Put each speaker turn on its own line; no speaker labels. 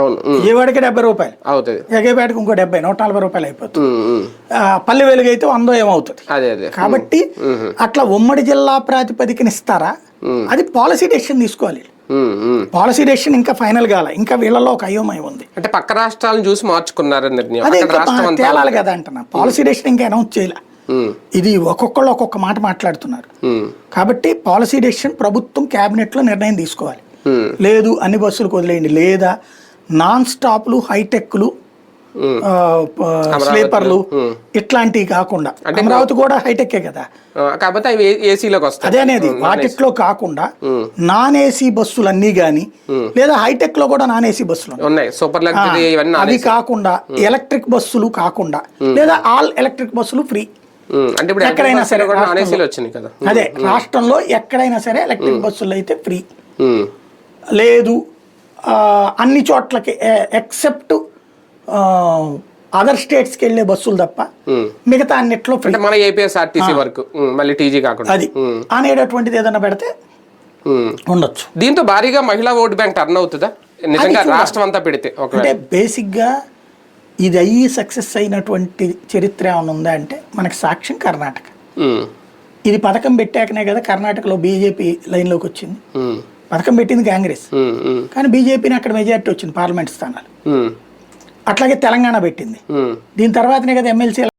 ఉమ్,
విజయవాడకి డెబ్బై రూపాయలు?
అవుతుంది.
జగేపేటకి ఇంకో డెబ్బై నూట నలభై రూపాయలు అయిపోతుంది. పల్లె వెలుగు అయితే వందో ఏమవుతుంది? కాబట్టి అట్లా ఉమ్మడి జిల్లా ప్రాతిపదికన ఇస్తారా? అది పాలసీ డెసిషన్ తీసుకోవాలి. పాలసీ డెసిషన్ ఇంకా ఫైనల్ కాల. ఇంకా వీళ్ళలో ఒక అయోమయం ఉంది.
అంటే పక్క రాష్ట్రాలను చూసి మార్చుకున్నారు
అదే తేలాలి కదా అంటున్నా. పాలసీ డెసిషన్ ఇంకా అనౌన్స్ చేయలే. ఇది ఒక్కొక్కళ్ళు ఒక్కొక్క మాట మాట్లాడుతున్నారు. కాబట్టి పాలసీ డెసిషన్ ప్రభుత్వం క్యాబినెట్లో నిర్ణయం తీసుకోవాలి. లేదు అన్ని బస్సులకు వదిలేయండి. లేదా నాన్ స్టాప్లు హైటెక్లు స్లీపర్లు ఇట్లాంటివి కాకుండా. అమరావతి కూడా హైటెక్కే కదా.
కాకపోతే అవి ఏసీలోకి వస్తాయి.
అదే అనేది వాటిట్లో కాకుండా నాన్ ఏసీ బస్సులు అన్నీ కానీ లేదా హైటెక్లో కూడా నాన్ ఏసీ బస్సులు ఉన్నాయి.
ఉన్నాయి. సూపర్ లగ్జరీ ఇవన్నీ
అవి కాకుండా ఎలక్ట్రిక్ బస్సులు కాకుండా లేదా ఆల్ ఎలక్ట్రిక్ బస్సులు ఫ్రీ.
అంటే ఇప్పుడు
ఎక్కడైనా సరే
కూడా నాన్
రాష్ట్రంలో.
ఏసీలు వచ్చినాయి కదా.
అదే రాష్ట్రంలో ఎక్కడైనా సరే ఎలక్ట్రిక్ బస్సులు అయితే ఫ్రీ. లేదు అన్ని చోట్లకి ఎక్సెప్ట్ అదర్ స్టేట్స్కి వెళ్ళే బస్సులు తప్ప. మిగతా అన్నిట్లో
మన ఏపీఎస్ఆర్టీసీ వరకు మళ్ళీ టీజీ కాకుండా.
అది. అనేటటువంటిది ఏదైనా పెడితే. ఉండొచ్చు.
దీంతో భారీగా మహిళా ఓట్ బ్యాంక్ టర్న్ అవుతుందా? నిజంగా రాష్ట్రం అంతా పెడితే
అంటే బేసిక్గా ఇది అయ్యి సక్సెస్ అయినటువంటి చరిత్ర ఏమైనా ఉందా అంటే మనకి సాక్ష్యం కర్ణాటక. ఇది పథకం పెట్టాకనే కదా కర్ణాటకలో బీజేపీ లైన్లోకి వచ్చింది. పథకం పెట్టింది కాంగ్రెస్. కానీ బీజేపీని అక్కడ మెజారిటీ వచ్చింది పార్లమెంట్ స్థానాలు. అట్లాగే తెలంగాణ పెట్టింది. దీని తర్వాతనే కదా ఎమ్మెల్సీ